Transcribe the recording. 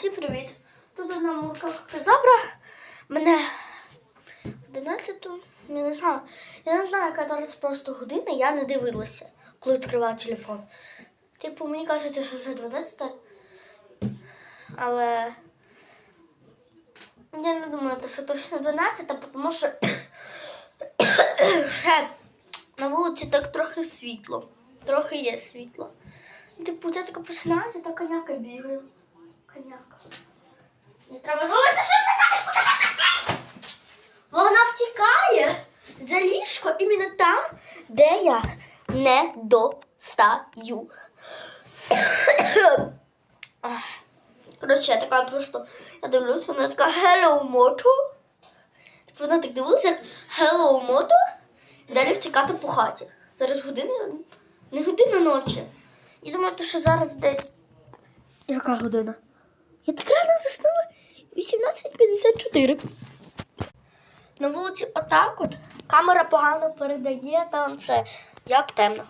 Всім привіт! Тут одна мурка забра мене 11 я не знаю. Я не знаю, яка зараз просто година, я не дивилася, коли відкривала телефон. Типу, мені кажеться, що вже 12. Але я не думаю, що точно 12, тому що ще на вулиці так трохи світло. Трохи є світло. Типу, я така просинаюся, та коняка бігає. Вона втікає за ліжко іменно там, де я не достаю. Коротше, я така просто, я дивлюся, вона така Hello Moto. Типу вона так дивилася, як Hello Moto, далі втікати по хаті. Зараз година, не година ночі. Я думаю, що зараз десь. Яка година? Я так рано. 18.54. На вулиці отак от камера погано передає там це як темно.